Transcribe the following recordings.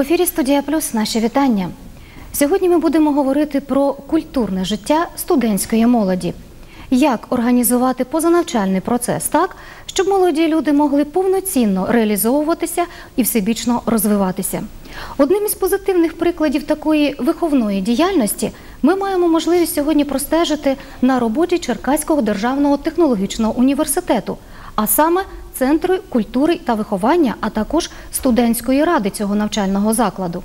Ефірі Студія Плюс наші вітання. Сьогодні ми будемо говорити про культурне життя студентської молоді. Як організувати позанавчальний процес так, щоб молоді люди могли повноцінно реалізовуватися і всебічно розвиватися. Одним із позитивних прикладів такої виховної діяльності ми маємо можливість сьогодні простежити на роботі Черкаського державного технологічного університету, а саме Центру культури та виховання, а також студентської ради цього навчального закладу.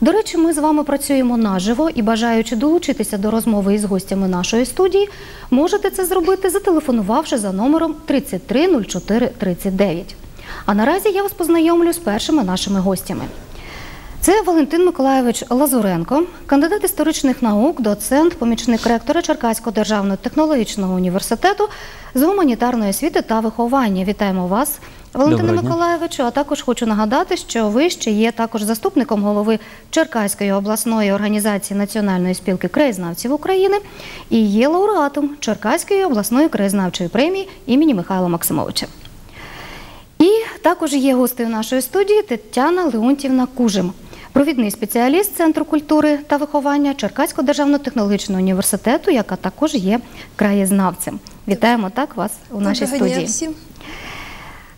До речі, ми з вами працюємо наживо і бажаючи долучитися до розмови із гостями нашої студії, можете це зробити, зателефонувавши за номером 330439. А наразі я вас познайомлю з першими нашими гостями. Це Валентин Миколайович Лазуренко, кандидат історичних наук, доцент, помічник ректора Черкаського державного технологічного університету з гуманітарної освіти та виховання. Вітаємо вас, Валентине. Миколайовичу. А також хочу нагадати, що ви ще є також заступником голови Черкаської обласної організації Національної спілки краєзнавців України і є лауреатом Черкаської обласної краєзнавчої премії імені Михайла Максимовича. І також є гостею нашої студії Тетяна Леонтівна Кужим, провідний спеціаліст Центру культури та виховання Черкаського державного технологічного університету, яка також є краєзнавцем. Вітаємо так вас у нашій Доброго дня студії. всім.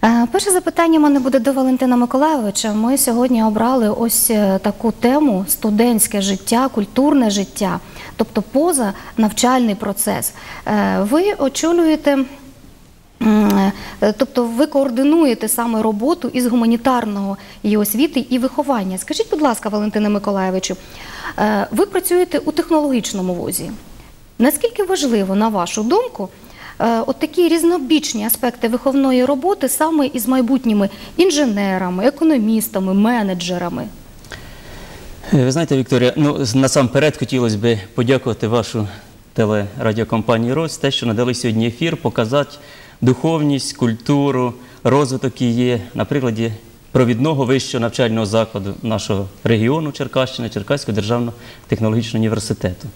Е, Перше запитання в мене буде до Валентина Миколайовича. Ми сьогодні обрали ось е, таку тему студентське життя, культурне життя, тобто поза навчальний процес. Е, Ви очолюєте. Е, Тобто ви координуєте саме роботу із гуманітарного і освіти і виховання. Скажіть, будь ласка, Валентине Миколайовичу, е, ви працюєте у технологічному вузі. Наскільки важливо, на вашу думку, е, от такі різнобічні аспекти виховної роботи саме із майбутніми інженерами, економістами, менеджерами? Ви знаєте, Вікторія, ну насамперед хотілося б подякувати вашу телерадіокомпанії Рось, те, що надали сьогодні ефір, показати духовність, культуру, розвиток її на прикладі провідного вищого навчального закладу нашого регіону Черкащини, Черкаського державного технологічного університету.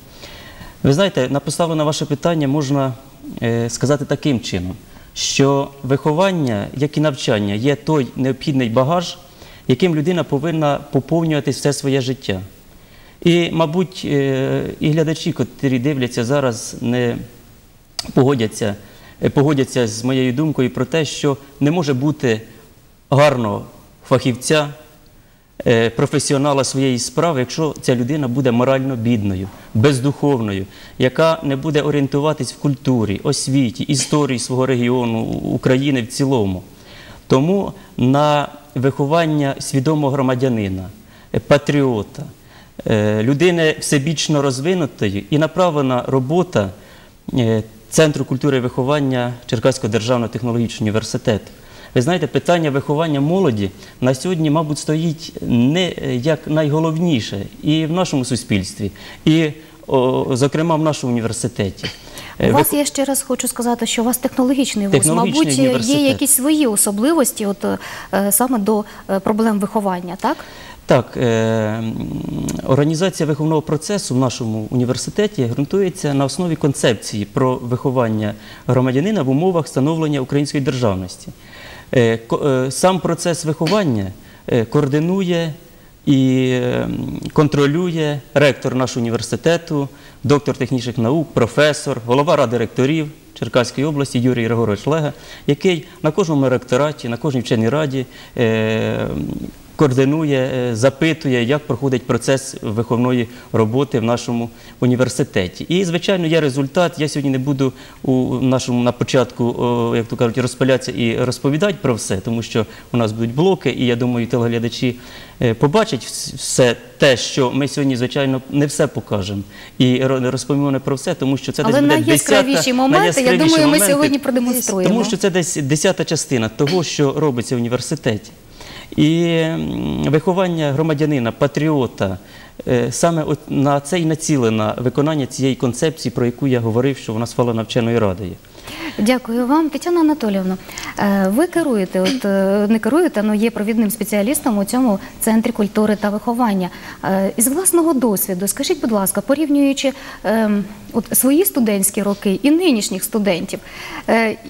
Ви знаєте, на поставлене ваше питання можна е, сказати таким чином, що виховання, як і навчання, є той необхідний багаж, яким людина повинна поповнювати все своє життя. І, мабуть, е, і глядачі, котрі дивляться зараз, не погодяться, погодяться з моєю думкою про те, що не може бути гарного фахівця, е, професіонала своєї справи, якщо ця людина буде морально бідною, бездуховною, яка не буде орієнтуватись в культурі, освіті, історії свого регіону, України в цілому. Тому на виховання свідомого громадянина, е, патріота, е, людини всебічно розвинутої і направлена робота е, Центру культури і виховання Черкаського державного технологічного університету. Ви знаєте, питання виховання молоді на сьогодні, мабуть, стоїть не як найголовніше і в нашому суспільстві, і, о, зокрема, в нашому університеті. У Е, вас я ще раз хочу сказати, що у вас технологічний вуз. Мабуть, є якісь свої особливості, от е, саме до е, проблем виховання, так? Так, е, організація виховного процесу в нашому університеті ґрунтується на основі концепції про виховання громадянина в умовах становлення української державності. Е, е, Сам процес виховання координує і е, контролює ректор нашого університету, доктор технічних наук, професор, голова ради ректорів Черкаської області Юрій Григорович Лега, який на кожному ректораті, на кожній вченій раді координує, е, запитує, як проходить процес виховної роботи в нашому університеті. І, звичайно, є результат. Я сьогодні не буду у нашому на початку, о, як то кажуть, розпилятися і розповідати про все, тому що у нас будуть блоки, і я думаю, телеглядачі е, побачать все те, що ми сьогодні, звичайно, не все покажемо. І розповімо не про все, тому що це Але десь буде найяскравіші моменти, я думаю, ми сьогодні продемонструємо. Тому що це десь десята частина того, що робиться в університеті. І виховання громадянина, патріота, е, саме на це і націлено виконання цієї концепції, про яку я говорив, що вона схвалена вченою радою. Дякую вам, Тетяна Анатоліївна. е, Ви керуєте, от е, не керуєте, але є провідним спеціалістом у цьому центрі культури та виховання. Е, Із власного досвіду, скажіть, будь ласка, порівнюючи ем, от свої студентські роки і нинішніх студентів,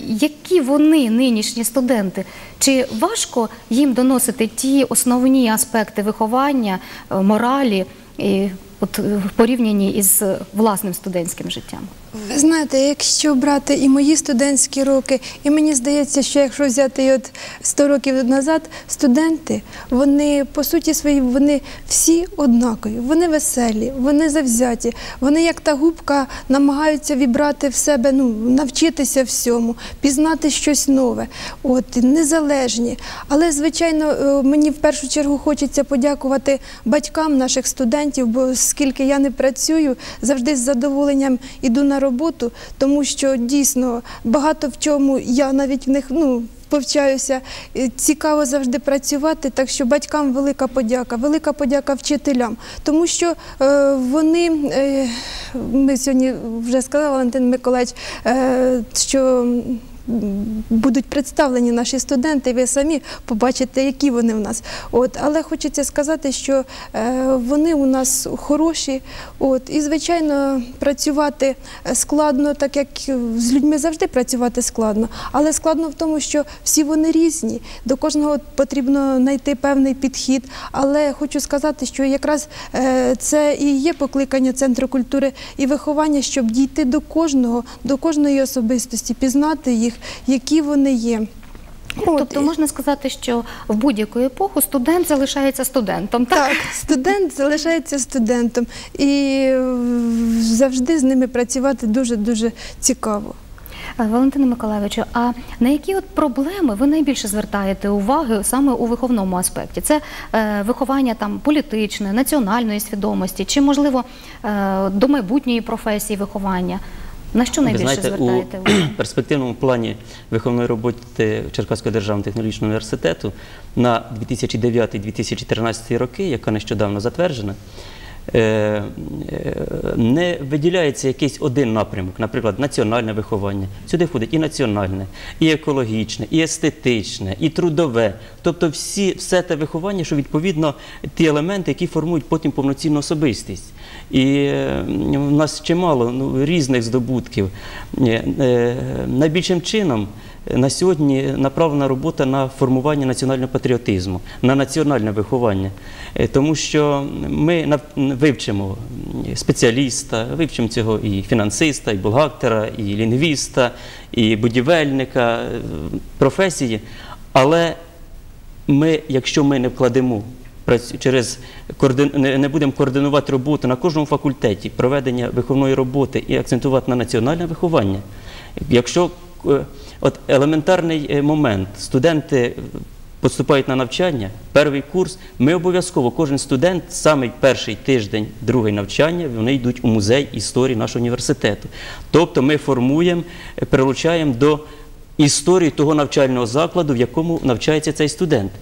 які вони нинішні студенти? Чи важко їм доносити ті основні аспекти виховання, моралі? І от в порівнянні із власним студентським життям. Ви знаєте, якщо брати і мої студентські роки, і мені здається, що якщо взяти от 100 років назад, студенти, вони по суті свої, вони всі однакові, вони веселі, вони завзяті, вони як та губка намагаються вібрати в себе, ну навчитися всьому, пізнати щось нове, от незалежні. Але звичайно, е, мені в першу чергу хочеться подякувати батькам наших студентів, бо оскільки я не працюю, завжди з задоволенням іду на роботу, тому що дійсно багато в чому я навіть в них ну. Повчаюся, цікаво завжди працювати, так що батькам велика подяка, велика подяка вчителям, тому що е, вони, е, ми сьогодні вже сказали, Валентин Миколаївич, е, що будуть представлені наші студенти, ви самі побачите, які вони в нас. От, але хочеться сказати, що е, вони у нас хороші. От, і, звичайно, працювати е, складно, так як з людьми завжди працювати складно. Але складно в тому, що всі вони різні. До кожного потрібно знайти певний підхід. Але хочу сказати, що якраз е, це і є покликання Центру культури і виховання, щоб дійти до кожного, до кожної особистості, пізнати їх, які вони є. От, Тобто можна сказати, що в будь-яку епоху студент залишається студентом. Так? Так, студент залишається студентом, і завжди з ними працювати дуже дуже цікаво. Е, Валентина Миколаївичу, а на які от проблеми ви найбільше звертаєте уваги саме у виховному аспекті? Це е, виховання там політичне, національної свідомості, чи можливо е, до майбутньої професії виховання? На що Ви найбільше знаєте, звертаєте у перспективному плані виховної роботи Черкаського державного технологічного університету на 2009-2013 роки, яка нещодавно затверджена, не виділяється якийсь один напрямок, наприклад, національне виховання. Сюди входить і національне, і екологічне, і естетичне, і трудове. Тобто всі, все те виховання, що відповідно ті елементи, які формують потім повноцінну особистість. І е, в нас чимало ну, різних здобутків. Е, е, Найбільшим чином е, на сьогодні направлена робота на формування національного патріотизму, на національне виховання. Е, Тому що ми вивчимо спеціаліста, вивчимо цього і фінансиста, і бухгалтера, і лінгвіста, і будівельника, е, професії. Але ми, якщо ми не вкладемо через не, будемо координувати роботу на кожному факультеті проведення виховної роботи і акцентувати на національне виховання, якщо от елементарний е, момент, студенти е, поступають на навчання, перший курс, ми обов'язково, кожен студент, самий перший тиждень, другий навчання, вони йдуть у музей історії нашого університету. Тобто ми формуємо, е, прилучаємо до історії того навчального закладу, в якому навчається цей студент.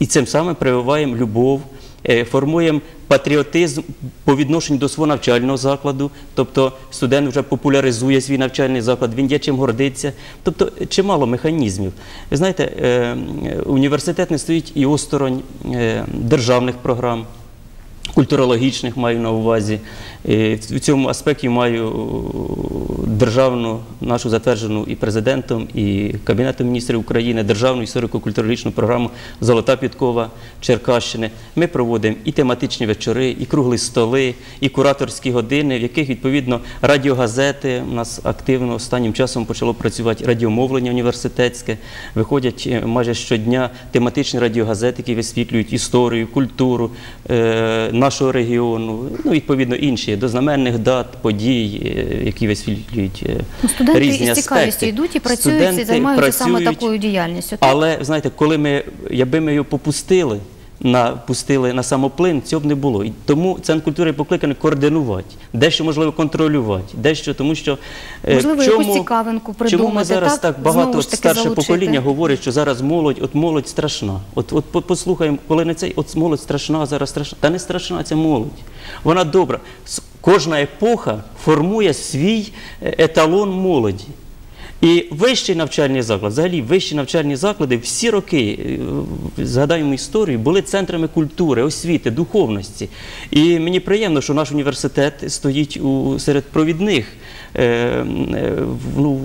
І цим самим прививаємо любов, е, формуємо патріотизм по відношенню до свого навчального закладу. Тобто студент вже популяризує свій навчальний заклад, він є чим гордиться. Тобто е, чимало механізмів. Ви знаєте, е, е, університет не стоїть і осторонь е, державних програм. Культурологічних маю на увазі. Е, В цьому аспекті маю державну, нашу затверджену і президентом, і Кабінетом міністрів України, державну історико-культурологічну програму Золота підкова Черкащини. Ми проводимо і тематичні вечори, і круглі столи, і кураторські години, в яких відповідно радіогазети у нас активно останнім часом почало працювати радіомовлення університетське. Виходять е, майже щодня тематичні радіогазети, які висвітлюють історію, культуру е, нашого регіону, ну відповідно інші до знаменних дат, подій, е, які висвітлюють е, Ну, студенти різні із цікавістю йдуть і працюють, і займаються саме такою діяльністю. Але знаєте, коли ми, якби ми його попустили, на, пустили на самоплин, цього б не було. І тому центр культури покликаний координувати, дещо можливо контролювати, дещо тому, що е, Можливо, якусь цікавинку чому ми придумати, зараз так? багато Знову ж от таки старше залучити. покоління говорить, що зараз молодь, от молодь страшна. От, от по- послухаємо, коли не цей, от молодь страшна, зараз страшна. Та не страшна ця молодь. Вона добра. С- Кожна епоха формує свій е, еталон молоді. І вищий навчальний заклад, взагалі вищі навчальні заклади всі роки, е, згадаємо історію, були центрами культури, освіти, духовності. І мені приємно, що наш університет стоїть у серед провідних е, е, ну,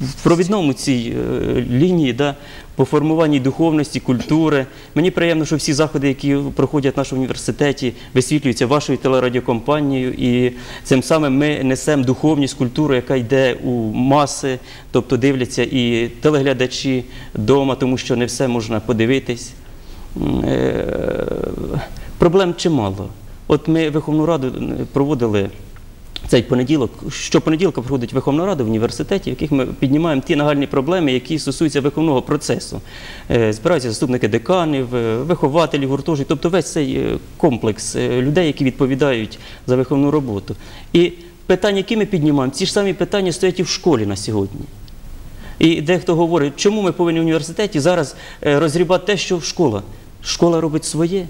в провідному цій е, лінії да, по формуванні духовності, культури. Мені приємно, що всі заходи, які проходять в нашому університеті, висвітлюються вашою телерадіокомпанією, і цим самим ми несемо духовність, культуру, яка йде у маси, тобто дивляться і телеглядачі вдома, тому що не все можна подивитись. Е, Проблем чимало. От ми Верховну Раду проводили цей понеділок. Щопонеділка проходить Верховна Рада в університеті, в яких ми піднімаємо ті нагальні проблеми, які стосуються виховного процесу. Е, Збираються заступники деканів, е, вихователів, гуртожитів, тобто весь цей е, комплекс людей, які відповідають за виховну роботу. І питання, які ми піднімаємо, ці ж самі питання стоять і в школі на сьогодні. І дехто говорить, чому ми повинні в університеті зараз розрібати те, що школа. Школа робить своє.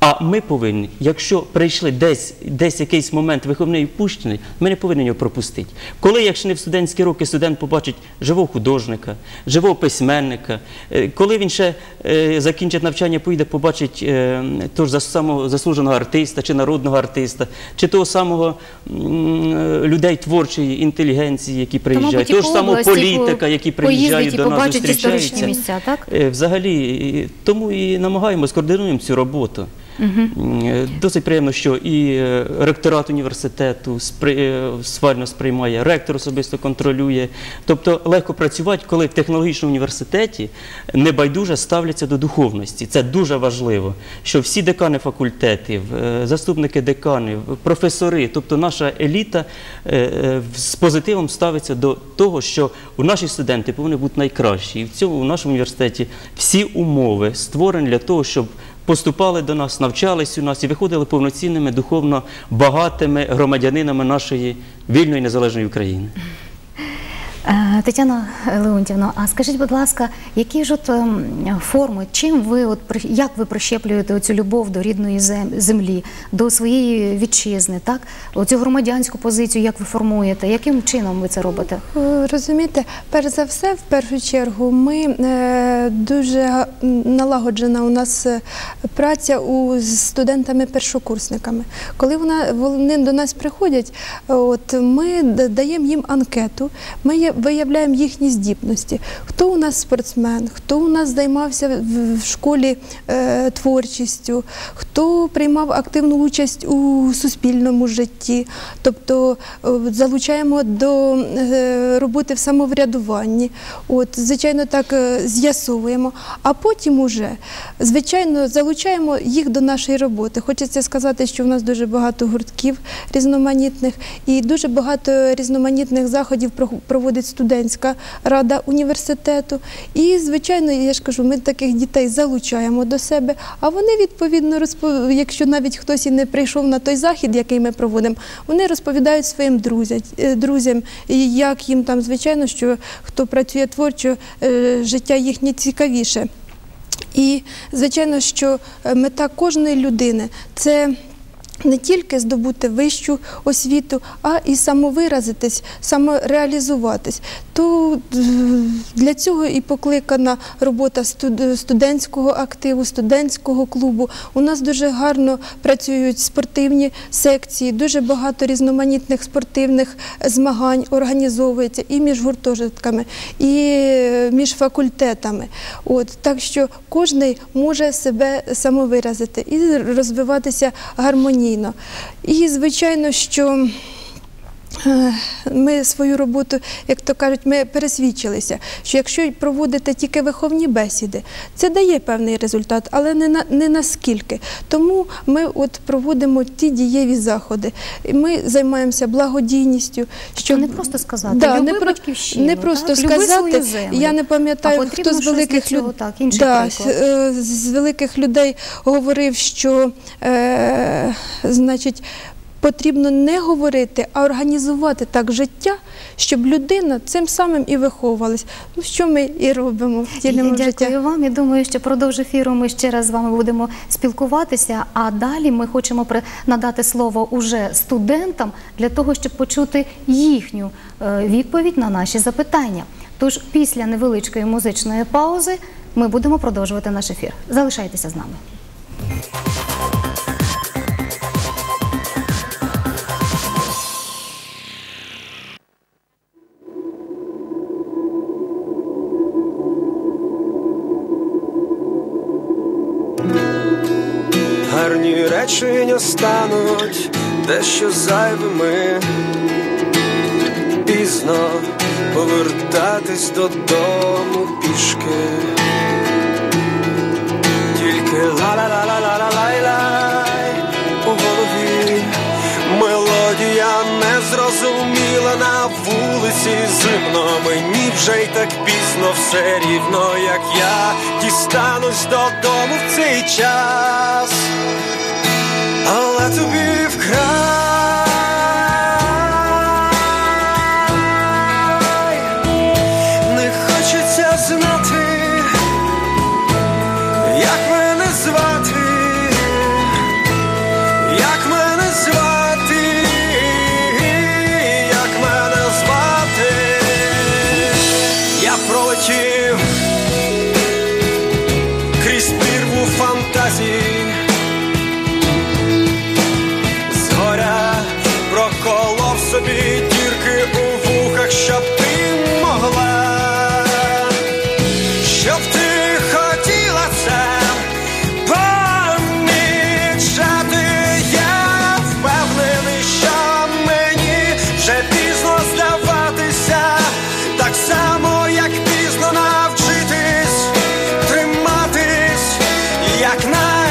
А ми повинні, якщо прийшли десь, десь якийсь момент виховний впущений, ми не повинні його пропустити. Коли, якщо не в студентські роки, студент побачить живого художника, живого письменника, е, коли він ще е, закінчить навчання, поїде, побачить е, того ж самого заслуженого артиста чи народного артиста, чи того самого м, людей творчої інтелігенції, які приїжджають, того ж самого політика, які приїжджають до нас, зустрічаються. місця, так? Е, Взагалі, тому і намагаємось, координуємо цю роботу. Е, Досить приємно, що і е, ректорат університету спри- е, сприймає, ректор особисто контролює. Тобто легко працювати, коли в технологічному університеті небайдуже ставляться до духовності. Це дуже важливо, що всі декани факультетів, заступники деканів, професори, тобто наша еліта з позитивом ставиться до того, що у наші студенти повинні бути найкращі. І в цьому нашому університеті всі умови створені для того, щоб поступали до нас, навчались у нас і виходили повноцінними, духовно багатими громадянинами нашої вільної незалежної України. Е, Тетяна Леонтівна, а скажіть, будь ласка, які ж от ем, форми, чим ви от як ви прищеплюєте оцю любов до рідної зем- землі, до своєї вітчизни, так? Оцю громадянську позицію, як ви формуєте? Яким чином ви це робите? Е, Розумієте, перш за все, в першу чергу, ми е, дуже налагоджена у нас праця у з студентами-першокурсниками. Коли вона вони до нас приходять, от ми даємо їм анкету, ми є- виявляємо їхні здібності. Хто у нас спортсмен, хто у нас займався в- школі е, творчістю, хто приймав активну участь у суспільному житті, тобто е, залучаємо до е, роботи в самоврядуванні. От, звичайно, так з'ясовуємо. А потім уже, звичайно, залучаємо їх до нашої роботи. Хочеться сказати, що в нас дуже багато гуртків різноманітних і дуже багато різноманітних заходів про- проводить студентська рада університету. І, звичайно, я ж кажу, ми таких дітей залучаємо до себе, а вони відповідно якщо навіть хтось і не прийшов на той захід, який ми проводимо, вони розповідають своїм друзям, е, друзям, як їм там, звичайно, що хто працює творчо, е, життя їхнє цікавіше. І звичайно, що е, мета кожної людини це. Не тільки здобути вищу освіту, а і самовиразитись, самореалізуватись. То е, для цього і покликана робота студентського активу, студентського клубу. У нас дуже гарно працюють спортивні секції, дуже багато різноманітних спортивних змагань організовується і між гуртожитками, і е, між факультетами. От так що кожен може себе самовиразити і розвиватися гармонійно. І звичайно, що. Е, Ми свою роботу, як то кажуть, ми пересвідчилися, що якщо проводити тільки виховні бесіди, це дає певний результат, але не на не наскільки. Тому ми от проводимо ті дієві заходи. І Ми займаємося благодійністю. Що не просто сказати, Да, люби не, про- не просто так? Сказати. Я не пам'ятаю, хто з великих людей так, приклад. е, з великих людей говорив, що е, значить. Потрібно не говорити, а організувати так життя, щоб людина цим самим і виховувалась. Ну що ми і робимо, втілюємо в Дякую життя. вам. Я думаю, що продовж ефіру ми ще раз з вами будемо спілкуватися. А далі ми хочемо надати слово уже студентам для того, щоб почути їхню е, відповідь на наші запитання. Тож після невеличкої музичної паузи ми будемо продовжувати наш ефір. Залишайтеся з нами. Стануть дещо зайвими. Пізно повертатись додому пішки. Тільки ла-ла-ла-ла-ла-ла-лай у голові. Мелодія незрозуміла на вулиці зимно. Мені вже й так пізно все рівно, як я дістанусь додому в цей час. Але тобі вкрай як найдалі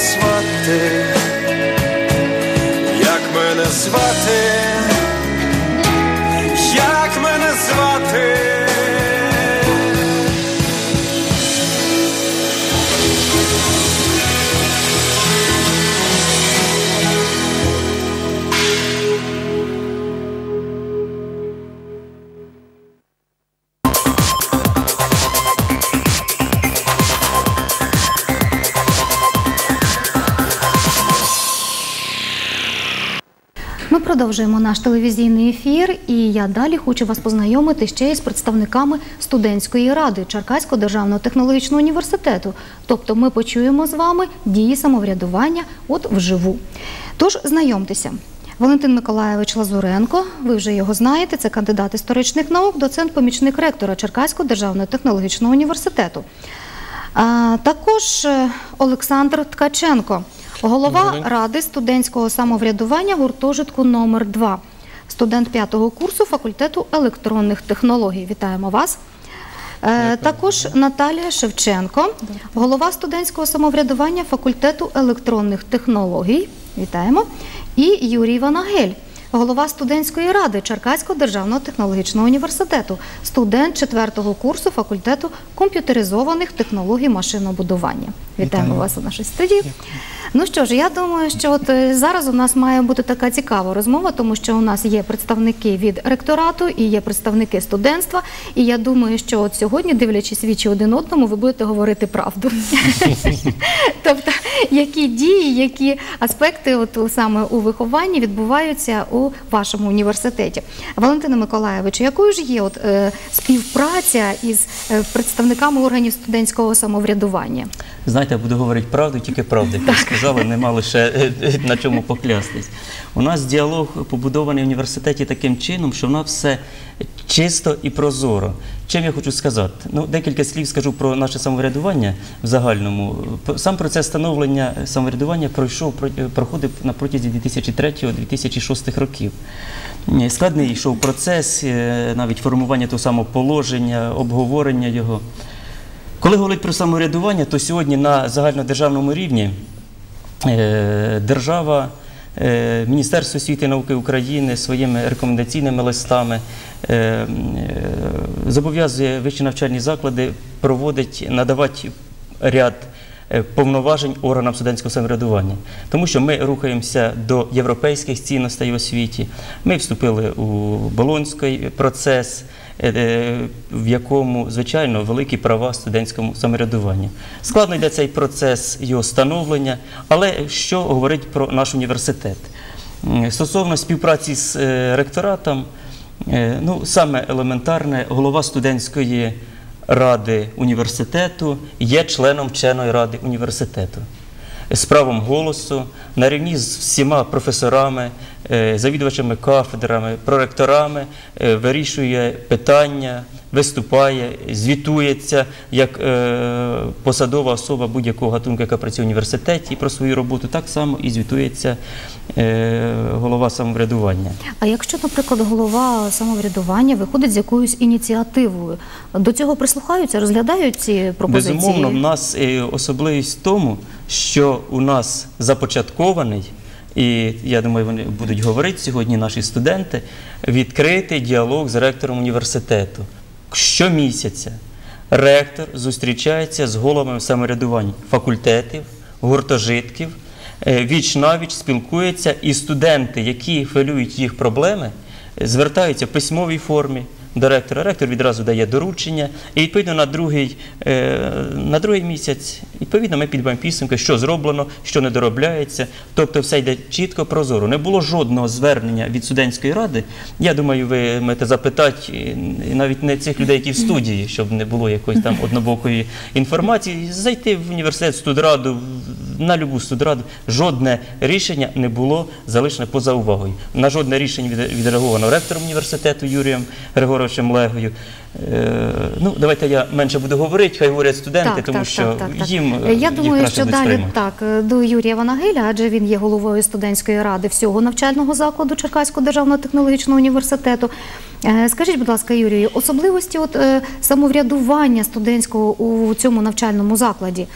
звати, як мене звати, продовжуємо наш телевізійний ефір, і я далі хочу вас познайомити ще й з представниками студентської ради Черкаського державного технологічного університету. Тобто ми почуємо з вами дії самоврядування от вживу. Тож знайомтеся. Валентин Миколайович Лазуренко, ви вже його знаєте, це кандидат історичних наук, доцент помічник ректора Черкаського державного технологічного університету. А, також е, Олександр Ткаченко, голова Ради студентського самоврядування гуртожитку номер 2 студент п'ятого курсу факультету електронних технологій. Вітаємо вас. Е, Також Наталія Шевченко, голова студентського самоврядування факультету електронних технологій Вітаємо. І Юрій Ванагель, голова студентської ради Черкаського державного технологічного університету, студент 4-го курсу факультету комп'ютеризованих технологій машинобудування. Вітаємо Вітаю. вас у нашій студії. Ну що ж, я думаю, що от е, зараз у нас має бути така цікава розмова, тому що у нас є представники від ректорату і є представники студентства. І я думаю, що от сьогодні, дивлячись вічі один одному, ви будете говорити правду. тобто, які дії, які аспекти, от саме у вихованні відбуваються у вашому університеті. Валентина Миколаєвичу, якою ж є от е, співпраця із е, представниками органів студентського самоврядування? Знаєте, я буду говорити правду, тільки правду. Як ви сказали, нема лише е, е, на чому поклястись. У нас діалог побудований в університеті таким чином, що в нас все чисто і прозоро. Чим я хочу сказати? Ну, декілька слів скажу про наше самоврядування в загальному. Сам процес становлення самоврядування пройшов е, проходив на протязі 2003-2006 років. Е, Складний йшов процес, е, навіть формування того самого положення, обговорення його. Коли говорить про самоврядування, то сьогодні на загальнодержавному рівні е, держава, е, Міністерство освіти і науки України своїми рекомендаційними листами е, е, зобов'язує вищі навчальні заклади проводить, надавати ряд е, повноважень органам студентського самоврядування. Тому що ми рухаємося до європейських цінностей в освіті. Ми вступили у Болонський процес, е, е, в якому, звичайно, великі права студентському самоврядуванню. Складно йде цей процес його становлення, але що говорить про наш університет? Стосовно співпраці з е, ректоратом, е, ну, саме елементарне, голова студентської ради університету є членом вченої ради університету з правом голосу на рівні з всіма професорами, е, завідувачами кафедрами, проректорами е, вирішує питання, виступає, звітується як е, посадова особа будь-якого гатунку, яка працює в університеті про свою роботу. Так само і звітується е, голова самоврядування. А якщо, наприклад, голова самоврядування виходить з якоюсь ініціативою, до цього прислухаються, розглядають ці пропозиції? Безумовно, в нас е, особливість в тому, що у нас започаткований, і я думаю, вони будуть говорити сьогодні наші студенти, відкритий діалог з ректором університету. Щомісяця ректор зустрічається з головами самоврядувань факультетів, гуртожитків, е, віч навіч спілкується, і студенти, які хвилюють їх проблеми, звертаються в письмовій формі до ректора. Ректор відразу дає доручення, і відповідно на другий, е, на другий місяць відповідно ми підбиваємо підсумки, що зроблено, що не доробляється. Тобто все йде чітко, прозоро. Не було жодного звернення від студентської ради. Я думаю, ви маєте запитати навіть не цих людей, які в студії, щоб не було якоїсь там однобокої інформації. Зайти в університет, студраду, на любу студраду. Жодне рішення не було залишене поза увагою. На жодне рішення від- відреаговано ректором університету Юрієм Григоровичем Легою. Е, ну, давайте я менше буду говорити, хай говорять студенти, тому що їм е, я думаю, що далі сприймати. так е, до Юрія Ванагеля, адже він є головою студентської ради всього навчального закладу Черкаського державного технологічного університету. Е, Скажіть, будь ласка, Юрію, особливості от е, самоврядування студентського у цьому навчальному закладі.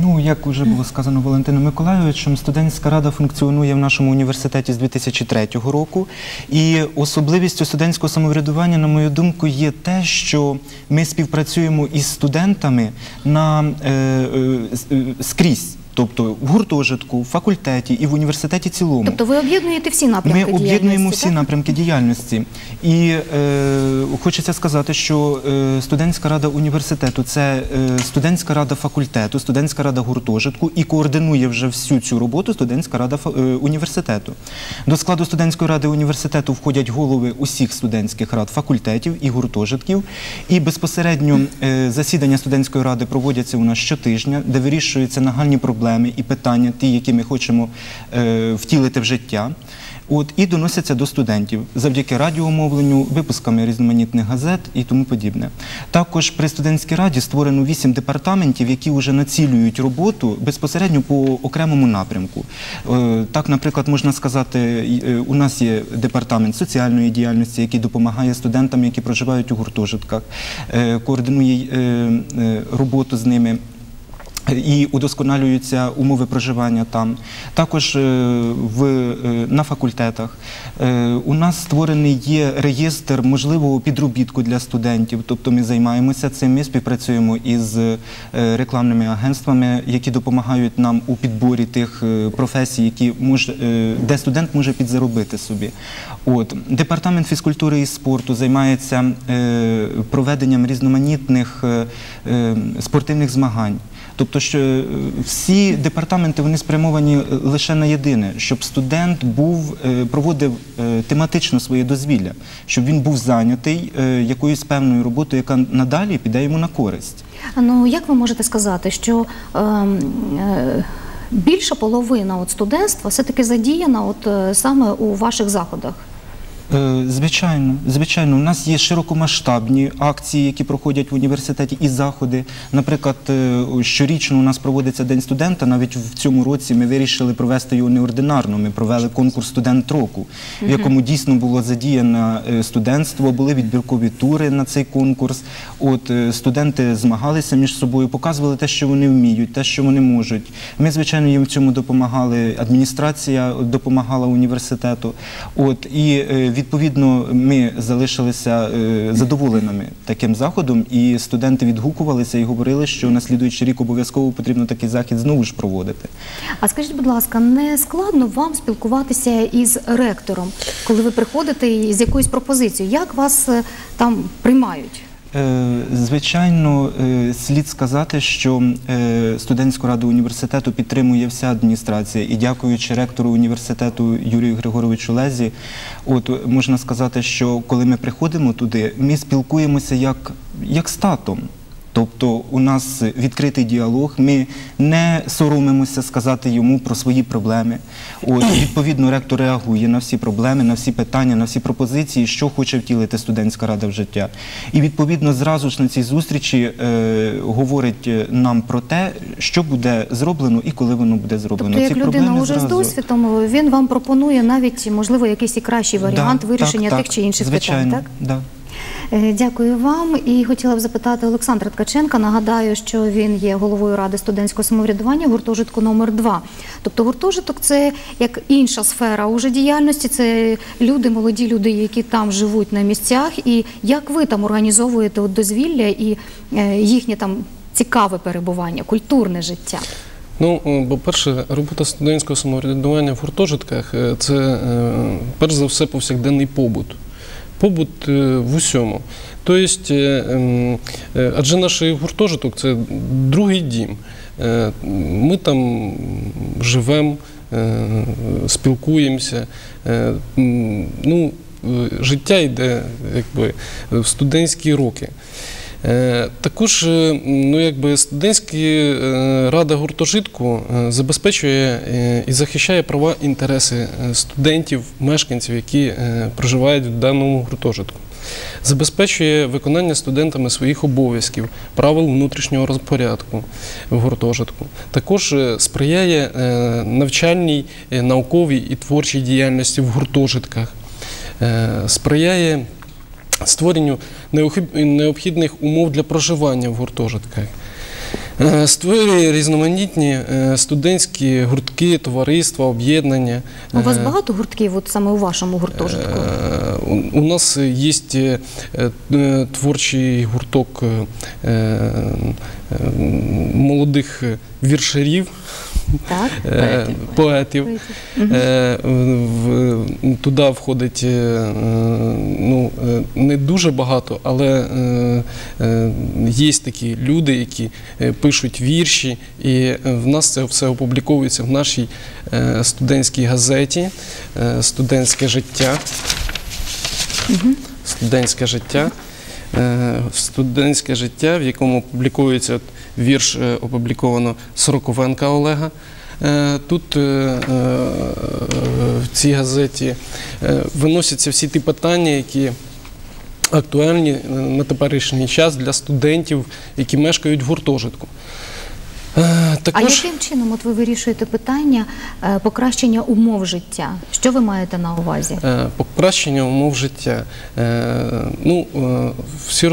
Ну, як вже було сказано Валентином Миколайовичем, студентська рада функціонує в нашому університеті з 2003 року. І особливістю студентського самоврядування, на мою думку, є те, що ми співпрацюємо із студентами на е, е, е, скрізь. Тобто в гуртожитку, в факультеті і в університеті цілому. Тобто ви об'єднуєте всі напрямки Ми об'єднуємо всі так? напрямки діяльності. І е, хочеться сказати, що е, студентська рада університету це е, студентська рада факультету, студентська рада гуртожитку і координує вже всю цю роботу студентська рада е, університету. До складу студентської ради університету входять голови усіх студентських рад факультетів і гуртожитків. І безпосередньо е, засідання студентської ради проводяться у нас щотижня, де вирішуються нагальні проблеми і питання, ті, які ми хочемо е, втілити в життя. От і доносяться до студентів завдяки радіомовленню, випусками різноманітних газет і тому подібне. Також при студентській раді створено вісім департаментів, які вже націлюють роботу безпосередньо по окремому напрямку. Е, Так, наприклад, можна сказати, е, у нас є департамент соціальної діяльності, який допомагає студентам, які проживають у гуртожитках, е, координує роботу з ними. І удосконалюються умови проживання там. Також е, в, е, на факультетах е, у нас створений є реєстр можливого підробітку для студентів. Тобто ми займаємося цим. Ми співпрацюємо із рекламними агентствами, які допомагають нам у підборі тих професій, які може, де студент може підзаробити собі. От департамент фізкультури і спорту займається проведенням різноманітних спортивних змагань. Тобто, що е, всі департаменти вони спрямовані е, лише на єдине, щоб студент був е, проводив тематично своє дозвілля, щоб він був зайнятий якоюсь певною роботою, яка надалі піде йому на користь. Ну як ви можете сказати, що ем, більша половина студентства все-таки задіяна от саме у ваших заходах? Е, Звичайно, звичайно, у нас є широкомасштабні акції, які проходять в університеті, і заходи. Наприклад, е, щорічно у нас проводиться День студента. Навіть в цьому році ми вирішили провести його неординарно. Ми провели конкурс студент року, в якому дійсно було задіяно е, студентство, були відбіркові тури на цей конкурс. От студенти змагалися між собою, показували те, що вони вміють, те, що вони можуть. Ми, звичайно, їм в цьому допомагали. Адміністрація допомагала університету. От і відповідно ми залишилися е, задоволеними таким заходом, і студенти відгукувалися і говорили, що на слідуючий рік обов'язково потрібно такий захід знову ж проводити. А скажіть, будь ласка, не складно вам спілкуватися із ректором, коли ви приходите з якоюсь пропозицією? Як вас е, там приймають? Е, Звичайно, е, слід сказати, що е, студентську раду університету підтримує вся адміністрація, і дякуючи ректору університету Юрію Григоровичу Лезі, от можна сказати, що коли ми приходимо туди, ми спілкуємося як, як з татом. Тобто у нас відкритий діалог, ми не соромимося сказати йому про свої проблеми. От, відповідно, ректор реагує на всі проблеми, на всі питання, на всі пропозиції, що хоче втілити студентська рада в життя. І відповідно зразу ж на цій зустрічі е, говорить е, нам про те, що буде зроблено і коли воно буде зроблено. Тобто, як Ці людина уже з досвідом, він вам пропонує навіть можливо якийсь і кращий варіант Да, вирішення так, тих чи інших звичайно, питань. Так? Да. Е, Дякую вам. І хотіла б запитати Олександра Ткаченка. Нагадаю, що він є головою ради студентського самоврядування гуртожитку номер 2 Тобто гуртожиток це як інша сфера уже діяльності. Це люди, молоді люди, які там живуть на місцях. І як ви там організовуєте от дозвілля і е, їхнє там цікаве перебування, культурне життя? Ну, е, по-перше, робота студентського самоврядування в гуртожитках е, це е, перш за все повсякденний побут. Побут е, в усьому. Тобто, адже наш гуртожиток це другий дім. Ми там живемо, спілкуємося. Ну, життя йде якби, в студентські роки. Е, Також е, ну, якби студентська е, рада гуртожитку забезпечує і захищає права інтереси студентів, мешканців, які проживають в даному гуртожитку. Забезпечує виконання студентами своїх обов'язків, правил внутрішнього розпорядку в гуртожитку. Також сприяє навчальній, науковій і творчій діяльності в гуртожитках, сприяє створенню необхідних умов для проживання в гуртожитках. Е, Створює різноманітні е, студентські гуртки, товариства, об'єднання. У вас Е, багато гуртків, от саме у вашому гуртожитку? У нас є творчий гурток молодих віршарів, Так? е, поетів. Е, Туди входить е, ну, не дуже багато, але є такі люди, які пишуть вірші, і в нас це все опубліковується в нашій студентській газеті Студентське життя. Студентське життя. Е, Студентське життя, в якому публікується вірш, е, опубліковано Сороковенка Олега. Е, Тут в цій газеті виносяться всі ті питання, які актуальні на теперішній час для студентів, які мешкають в гуртожитку. Е, А Також яким чином от ви вирішуєте питання е, покращення умов життя? Що ви маєте на увазі? е, покращення умов життя. Ну, всі